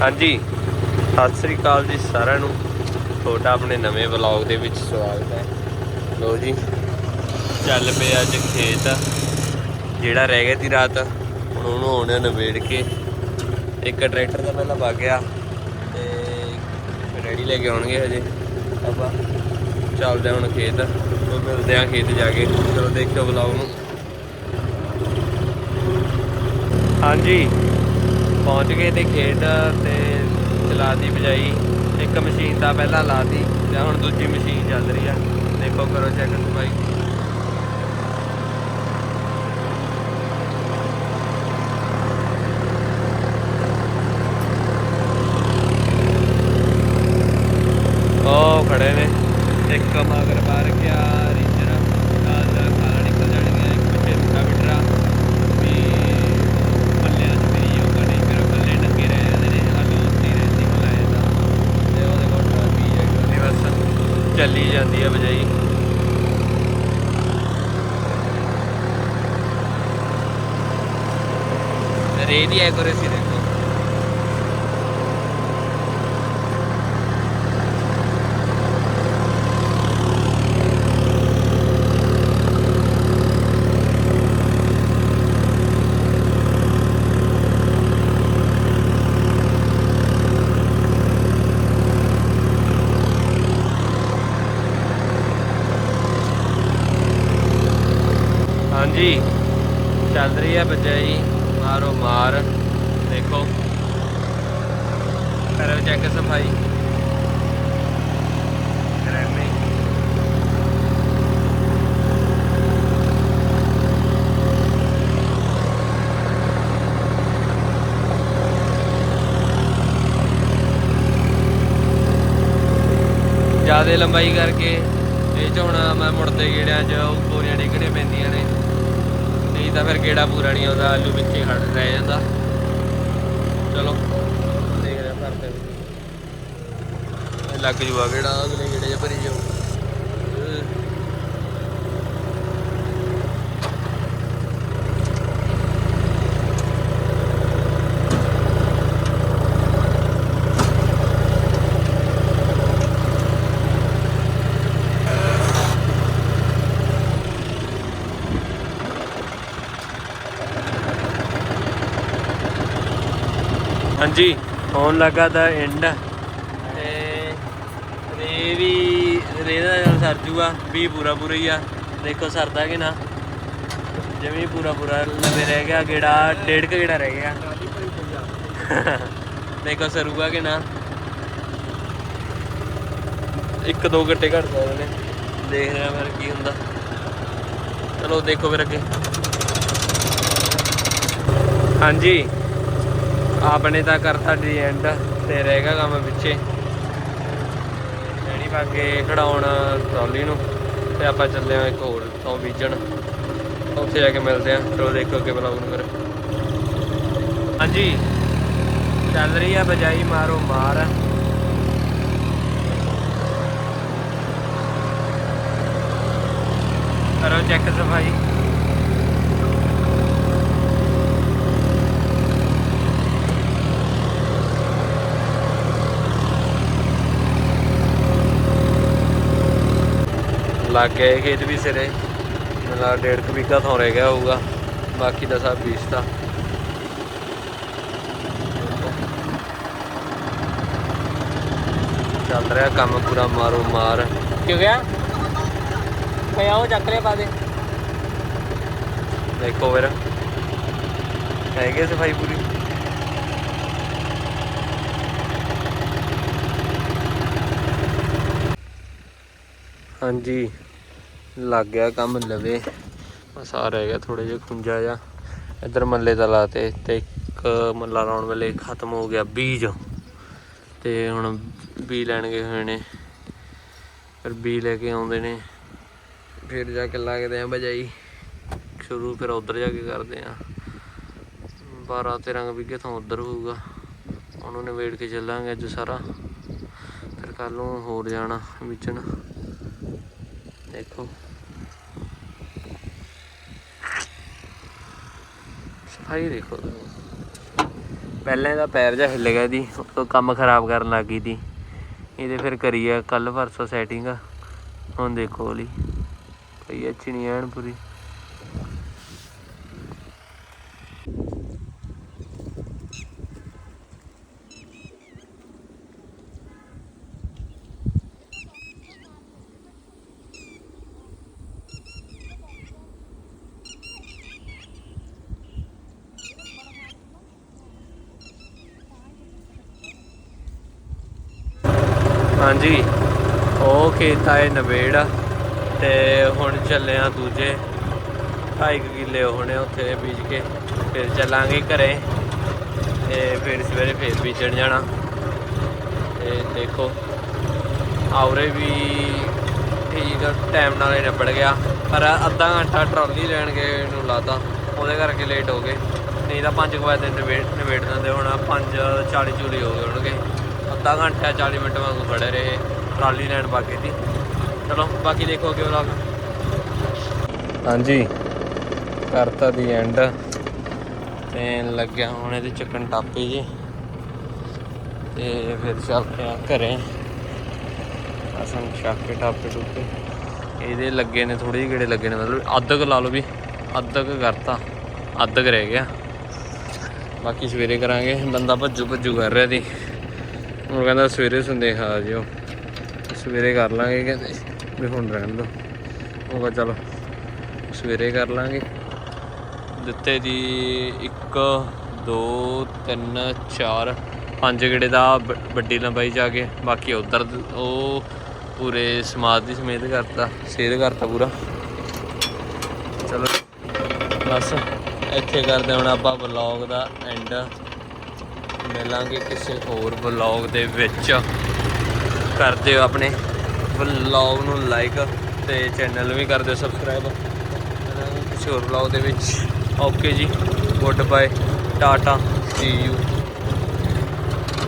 ਹਾਂਜੀ। ਸਤਿ ਸ੍ਰੀ ਅਕਾਲ ਜੀ ਸਾਰਿਆਂ ਨੂੰ। ਤੁਹਾਡਾ ਆਪਣੇ ਨਵੇਂ ਵਲੌਗ ਦੇ ਵਿੱਚ ਸਵਾਗਤ ਹੈ। ਲੋ ਜੀ, ਚੱਲ ਪਿਆ ਅੱਜ ਖੇਤ। ਜਿਹੜਾ ਰਹਿ ਗਿਆ ਸੀ ਰਾਤ, ਹੁਣ ਉਹਨੂੰ ਆਉਣੇ ਨਵੇੜ ਕੇ। ਇੱਕ ਟਰੈਕਟਰ ਦਾ ਪਹਿਲਾਂ ਵਗ ਗਿਆ ਤੇ ਰੈਡੀ ਲੈ ਕੇ ਆਉਣਗੇ ਹਜੇ। ਆਪਾਂ ਚੱਲਦੇ ਹਾਂ ਹੁਣ ਖੇਤ। ਉਹ ਮਿਲਦੇ ਆ ਖੇਤ ਜਾ ਕੇ। ਚਲੋ ਦੇਖਿਓ ਵਲੌਗ ਨੂੰ। ਹਾਂਜੀ। ਪਹੁੰਚ ਗਏ ਤੇ ਖੇਤ ਤੇ ਚਲਾਤੀ ਬਜਾਈ। ਇੱਕ ਮਸ਼ੀਨ ਤਾਂ ਪਹਿਲਾਂ ਲਾਤੀ, ਤੇ ਹੁਣ ਦੂਜੀ ਮਸ਼ੀਨ ਚੱਲ ਰਹੀ ਆ। ਦੇਖੋ, ਕਰੋ ਚੈੱਕ ਸਫ਼ਾਈ ਉਹ ਖੜੇ ਨੇ। ਇੱਕ ਮਗਰ ਬਾਹਰ ਗਿਆ ਰੀਜਰ ਨਾਲ ਖਾਣਾ ਨਿਕਲ ਜਾਣਗੇ ਇੱਕ ਪਿੱਛੇ ਰੂਟਾ ਬਿਟਰਾ ਵੀ ਪੱਲਿਆਂ 'ਚ ਵੀ ਯੋਗਾ ਨਹੀਂ ਫਿਰ ਪੱਲੇ ਨੰਗੇ ਰਹਿ ਜਾਂਦੇ ਨੇ ਆਲੂ ਉੱਤੇ ਰਹਿੰਦੀ ਮਲਾਏ ਦਾ ਤੇ ਉਹਦੇ ਕੋਲ ਟਰਾਲੀ ਹੈ ਉਹਨੇ ਬਸ ਚੱਲੀ ਜਾਂਦੀ ਹੈ ਬਜਾਈ। ਰੇ ਐਕੂਰੇਸੀ ਦੇਖੋ ਹਾਂਜੀ। ਚੱਲ ਰਹੀ ਹੈ ਬਜਾਈ ਮਾਰੋ ਮਾਰ। ਦੇਖੋ। ਕਰੋ ਚੈੱਕ ਸਫ਼ਾਈ। ਕਰਨੇ ਜ਼ਿਆਦਾ ਲੰਬਾਈ ਕਰਕੇ, ਇਹ ਚ ਹੁਣ ਮੈਂ ਮੁੜਦੇ ਗੇੜਿਆਂ 'ਚ ਉਹ ਬੋਰੀਆਂ ਡਿੱਗਣੇ ਪੈਂਦੀਆਂ ਨੇ। ਨਹੀਂ ਤਾਂ ਫਿਰ ਗੇੜਾ ਪੂਰਾ ਨਹੀਂ ਆਉਂਦਾ, ਆਲੂ ਵਿੱਚ ਹੀ ਖੜ ਰਹਿ ਜਾਂਦਾ। ਚਲੋ ਦੇਖ ਹਾਂ ਭਰਦੇ ਇਹ ਲੱਗ ਜੂਗਾ ਗੇੜਾ, ਅਗਲੇ ਗੇੜੇ 'ਚ ਭਰੀ ਜਾਊ ਹਾਂਜੀ। ਹੋਣ ਲੱਗਾ ਦਾ ਐਂਡ ਤੇ ਰੇ ਵੀ, ਰੇ ਦਾ ਨਾਲ ਸਰ ਜੂਗਾ ਵੀ ਪੂਰਾ ਪੂਰਾ ਹੀ ਆ। ਦੇਖੋ ਸਰਦਾ ਕਿ ਨਾ ਜਿਵੇਂ ਪੂਰਾ ਪੂਰਾ ਲਵੇ ਰਹਿ ਗਿਆ, ਗੇੜਾ ਡੇਢ ਕੁ ਗੇੜਾ ਰਹਿ ਗਿਆ। ਦੇਖੋ ਸਰੂਗਾ ਕਿ ਨਾ ਇੱਕ ਦੋ ਗੱਟੇ ਘੱਟ ਸਕਦੇ ਨੇ ਦੇਖ ਰਿਹਾ ਫਿਰ ਕੀ ਹੁੰਦਾ। ਚਲੋ ਦੇਖੋ ਫਿਰ ਅੱਗੇ। ਹਾਂਜੀ। ਆਪਣੇ ਤਾਂ ਕਰਤਾ ਡੀ ਐਂਡ ਤੇ ਰਹਿ ਗਿਆ ਕੰਮ ਪਿੱਛੇ। ਜਿਹੜੀ ਬਾਗੇ ਖੜਾਉਣ ਟਰਾਲੀ ਨੂੰ ਤੇ ਆਪਾਂ ਚੱਲੇ ਆ ਇੱਕ ਹੋਰ ਤੋਂ ਬੀਜਣ। ਉੱਥੇ ਜਾ ਕੇ ਮਿਲਦੇ ਆ ਚਲੋ ਦੇਖੋ ਅੱਗੇ ਬਲੌਗ ਨੂੰ ਫਿਰ। ਹਾਂਜੀ, ਚੱਲ ਰਹੀ ਆ ਬਜਾਈ ਮਾਰੋ ਮਾਰ। ਕਰੋ ਚੈੱਕ ਸਫ਼ਾਈ। ਲੱਗ ਗਏ ਖੇਤ ਵੀ ਸਿਰੇ। ਮਤਲਬ ਡੇਢ ਕੁ ਵੀਗਾ ਥੋਂ ਰਹਿ ਗਿਆ ਹੋਊਗਾ। ਬਾਕੀ ਦਾ ਸਭ ਬੀਜਤਾ ਚੱਲ ਰਿਹਾ ਕੰਮ ਪੂਰਾ ਮਾਰੋ ਮਾਰ। ਕਿਉਂ ਗਿਆ ਪਿਆ ਉਹ ਚੱਕ ਲਿਆ ਪਾ ਦੇ। ਦੇਖੋ ਫਿਰ। ਹੈਗੇ ਸਫ਼ਾਈ ਪੂਰੀ। ਹਾਂਜੀ। ਲੱਗ ਗਿਆ ਕੰਮ ਲਵੇ। ਬਸ ਆ ਰਹਿ ਗਿਆ ਥੋੜੇ ਜਿਹਾ, ਖੁੰਝਾ ਜਾ ਇੱਧਰ ਮੱਲੇ ਦਾ ਲਾਤੇ ਤੇ ਇੱਕ ਮੱਲਾ ਲਾਉਣ ਵੇਲੇ ਖਤਮ ਹੋ ਗਿਆ ਬੀਜ। ਤੇ ਹੁਣ ਬੀ ਲੈਣ ਗਏ ਹੋਏ ਨੇ। ਫਿਰ ਬੀ ਲੈ ਕੇ ਆਉਂਦੇ ਨੇ। ਫਿਰ ਜਾ ਕੇ ਲੱਗਦੇ ਆ ਬਜਾਈ। ਸ਼ੁਰੂ ਫਿਰ ਉਧਰ ਜਾ ਕੇ ਕਰਦੇ ਆ। 12 13 ਵਿਗੇ ਤੋਂ ਉਧਰ ਹੋਊਗਾ। ਉਹਨੂੰ ਨਿਬੇੜ ਕੇ ਚੱਲਾਂਗੇ ਅੱਜ ਸਾਰਾ। ਫਿਰ ਕੱਲ ਨੂੰ ਹੋਰ ਜਾਣਾ, ਵਿਚਣ। ਦੇਖੋ। ਸਫ਼ਾਈ ਦੇਖੋ ਪਹਿਲਾਂ ਇਹਦਾ ਪੈਰ ਜਿਹਾ ਹਿੱਲ ਗਿਆ ਦੀ ਉਤੋਂ ਕੰਮ ਖਰਾਬ ਕਰਨ ਲੱਗ ਗਈ ਦੀ ਇਹਦੇ ਫਿਰ ਕਰੀ ਆ ਕੱਲ ਪਰਸੋਂ ਸੈਟਿੰਗ ਹੁਣ ਦੇਖੋ ਲਈ ਪਈ ਅੱਛੀ ਨਹੀਂ ਐਨ ਪੂਰੀ। ਹਾਂਜੀ। ਉਹ ਖੇਤ ਆਏ ਨਵੇੜ ਤੇ ਹੁਣ ਚੱਲੇ ਆ ਦੂਜੇ। ਢਾਈ ਕੁ ਕਿੱਲੇ ਹੋਣੇ ਉੱਥੇ ਬੀਜ ਕੇ। ਫਿਰ ਚੱਲਾਂਗੇ ਘਰੇ ਤੇ ਫਿਰ ਸਵੇਰੇ ਫਿਰ ਬੀਜਣ ਜਾਣਾ। ਤੇ ਦੇਖੋ, ਆਉਰੇ ਵੀ ਠੀਕ ਟਾਈਮ ਨਾਲ ਹੀ ਨਿਬੜ ਗਿਆ। ਪਰ ਅੱਧਾ ਘੰਟਾ ਟਰਾਲੀ ਲੈਣ ਗਏ ਨੂੰ ਲਾਤਾ ਉਹਦੇ ਕਰਕੇ ਲੇਟ ਹੋ ਗਏ। ਨਹੀਂ ਤਾਂ 5 ਵਜੇ ਦੇ ਨਵੇੜ ਨਵੇੜ ਦਿੰਦੇ ਹੁਣ 5:40 ਚੂਲੀ ਹੋ ਗਏ ਹੋਣਗੇ। ਅੱਧਾ ਘੰਟਾ 40 ਮਿੰਟ ਵਾਂਗੂ ਖੜੇ ਰਹੇ, ਟਰਾਲੀ ਲੈਣ ਬਾਕੀ ਦੀ। ਚਲੋ, ਬਾਕੀ ਦੇਖੋ ਕਿ ਵਲੌਗ ਹਾਂਜੀ ਕਰਤਾ ਦੀ ਐਂਡ ਤੇ ਲੱਗਿਆ ਹੁਣ ਇਹਦੇ ਚੱਕਣ ਟਾਪੇ ਜੀ। ਤੇ ਫਿਰ ਚੱਲਦੇ ਆ ਘਰੇ। ਅਸਾਂ ਚੱਕ ਟਾਪੇ ਟੁੱਪੇ। ਇਹਦੇ ਲੱਗੇ ਨੇ ਥੋੜੇ ਜਿਹੇ ਗੇੜੇ ਲੱਗੇ ਨੇ, ਮਤਲਬ ਅੱਧਕ ਲਾ ਲਓ ਵੀ, ਅੱਧਕ ਕਰਤਾ, ਅੱਧਕ ਰਹਿ ਗਿਆ। ਬਾਕੀ ਸਵੇਰੇ ਕਰਾਂਗੇ, ਬੰਦਾ ਭੱਜੂ ਭੱਜੂ ਕਰ ਰਿਹਾ ਦੀ ਉਹ ਕਹਿੰਦਾ ਸਵੇਰੇ ਸੰਦੇਹਾ ਆ ਜਿਓ। ਸਵੇਰੇ ਕਰ ਲਾਂਗੇ ਕਹਿੰਦੇ, ਵੀ ਹੁਣ ਰਹਿਣ ਦੋ। ਉਹ ਕਹਿੰਦਾ ਚਲੋ, ਸਵੇਰੇ ਕਰ ਲਾਂਗੇ। ਦਿੱਤੇ ਦੀ 1 2 3 4 ਪੰਜ ਗੇੜੇ ਦਾ ਵ- ਵੱਡੀ ਲੰਬਾਈ ਜਾ ਕੇ, ਬਾਕੀ ਉਧਰ ਉਹ ਪੂਰੇ ਸਮਾਜ ਦੀ ਸਮੇਤ ਕਰਤਾ, ਸੇਧ ਕਰਤਾ ਪੂਰਾ। ਚਲੋ, ਬਸ, ਇੱਥੇ ਕਰਦੇ ਹੁਣ ਆਪਾਂ ਵਲੌਗ ਦਾ ਐਂਡ ਮਿਲਾਂਗੇ ਕਿਸੇ ਹੋਰ ਵਲੌਗ ਦੇ ਵਿੱਚ। ਕਰ ਦਿਓ ਆਪਣੇ ਵਲੌਗ ਨੂੰ ਲਾਈਕ ਤੇ ਚੈਨਲ ਵੀ ਕਰ ਦਿਓ ਸਬਸਕ੍ਰਾਈਬ ਮਿਲਾਂਗੇ ਕਿਸੇ ਹੋਰ ਵਲੌਗ ਦੇ ਵਿੱਚ। Okay ji good bye tata see you